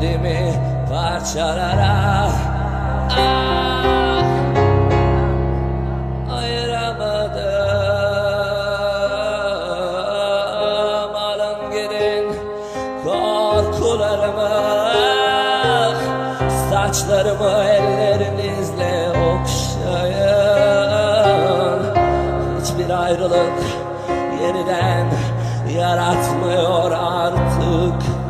kendimi parçalara. Ah, ayıramadım Alın gidin korkularımı. Saçlarımı ellerinizle okşayın. Hiçbir ayrılık yeniden yaratmıyor artık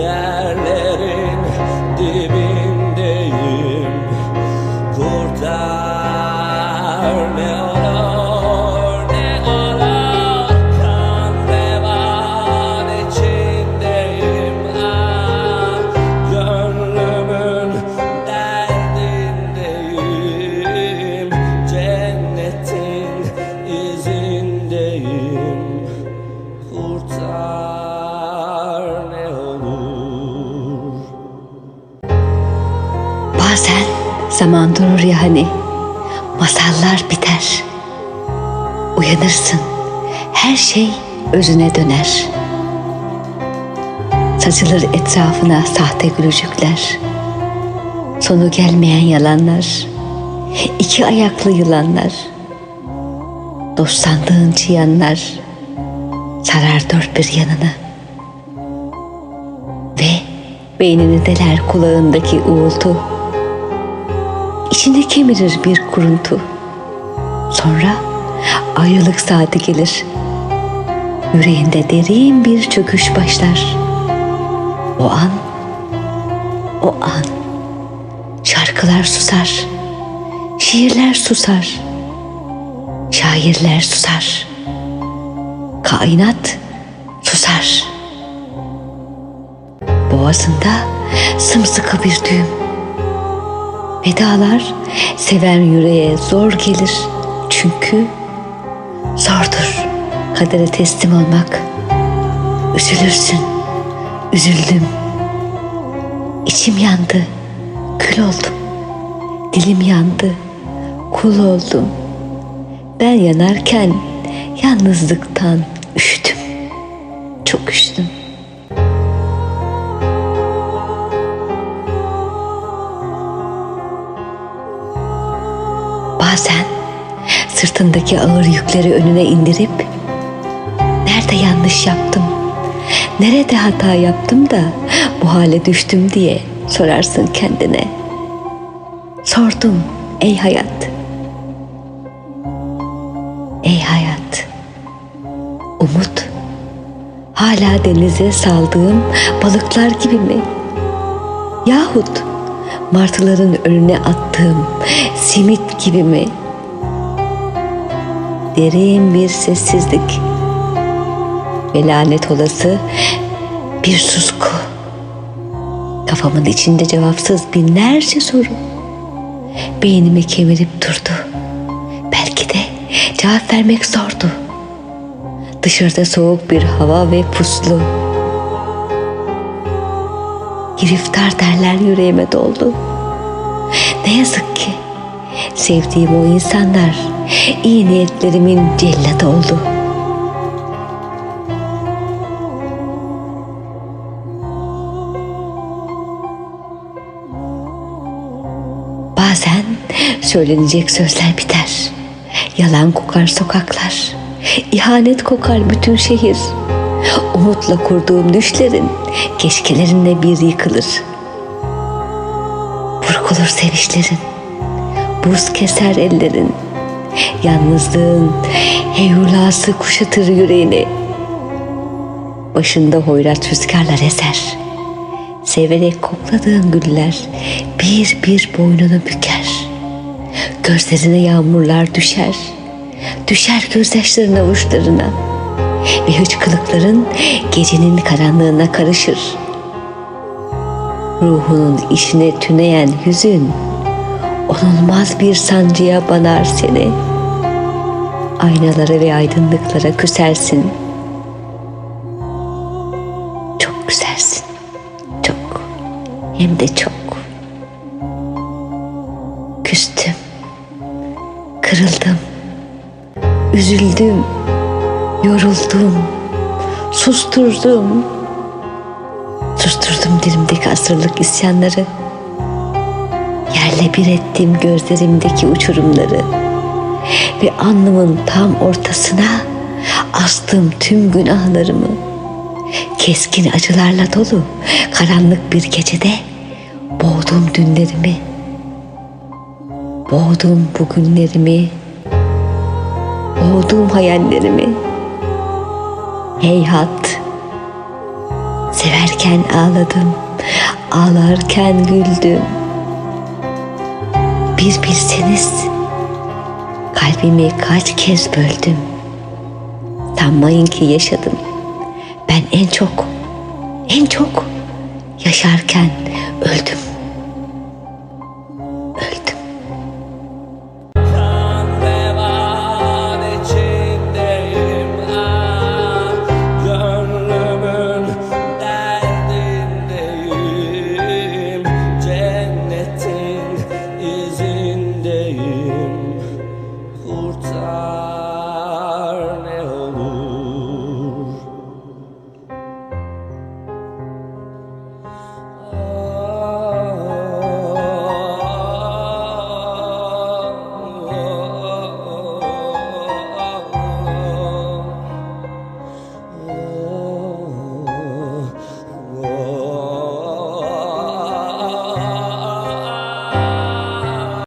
Yerlerin dibindeyim. Kurtar ne olur ne olur. Kan revan içindeyim. Ah Gönlümün derdindeyim. Cennetin izindeyim. Kurtar zaman durur ya hani? Masallar biter. Uyanırsın. Her şey özüne döner. Saçılır etrafına sahte gülücükler. Sonu gelmeyen yalanlar. İki ayaklı yılanlar. Dost sandığın çıyanlar. Sarar dört bir yanını. Ve beynini deler kulağındaki uğultu İçini kemirir bir kuruntu. Sonra ayrılık saati gelir. Yüreğinde derin bir çöküş başlar. O an, o an şarkılar susar, şiirler susar, şairler susar, kainat susar. Boğazında sımsıkı bir düğüm. Vedalar seven yüreğe zor gelir. Çünkü zordur kadere teslim olmak. Üzülürsün, üzüldüm. İçim yandı, kül oldum. Dilim yandı, kul oldum. Ben yanarken yalnızlıktan Bazen sırtındaki ağır yükleri önüne indirip nerede yanlış yaptım, nerede hata yaptım da bu hale düştüm diye sorarsın kendine. Sordum ey hayat. Ey hayat. Umut hala denize saldığım balıklar gibi mi? Yahut martıların önüne attığım simit gibi mi? Derin bir sessizlik ve lanet olası bir susku. Kafamın içinde cevapsız binlerce soru. Beynimi kemirip durdu. Belki de cevap vermek zordu. Dışarıda soğuk bir hava ve puslu. Giriftar derler yüreğime doldu. Ne yazık ki sevdiğim o insanlar iyi niyetlerimin celladı oldu. Bazen söylenecek sözler biter. Yalan kokar sokaklar. İhanet kokar bütün şehir. Umutla kurduğum düşlerin keşkelerinle bir yıkılır. Burkulur sevinçlerin. Buz keser ellerin. Yalnızlığın heyulası kuşatır yüreğini. Başında hoyrat rüzgarlar eser. Severek kokladığın güller bir bir boynunu büker. Gözlerine yağmurlar düşer. düşer gözyaşların avuçlarına ve hıçkılıkların gecenin karanlığına karışır. Ruhunun içine tüneyen hüzün, onulmaz bir sancıya banar seni. Aynalara ve aydınlıklara küsersin. Çok güzelsin. Çok. Hem de çok. Küstüm. Kırıldım. Üzüldüm. Yoruldum. Susturdum. Susturdum dilimdeki asırlık isyanları. Yerle bir ettim gözlerimdeki uçurumları. Ve alnımın tam ortasına astım tüm günahlarımı. Keskin acılarla dolu karanlık bir gecede boğdum dünlerimi. Boğdum bugünlerimi. Boğdum hayallerimi. Heyhat. Severken ağladım. Ağlarken güldüm. Bir bilseniz kalbimi kaç kez böldüm. Sanmayın ki yaşadım. Ben en çok, en çok yaşarken öldüm.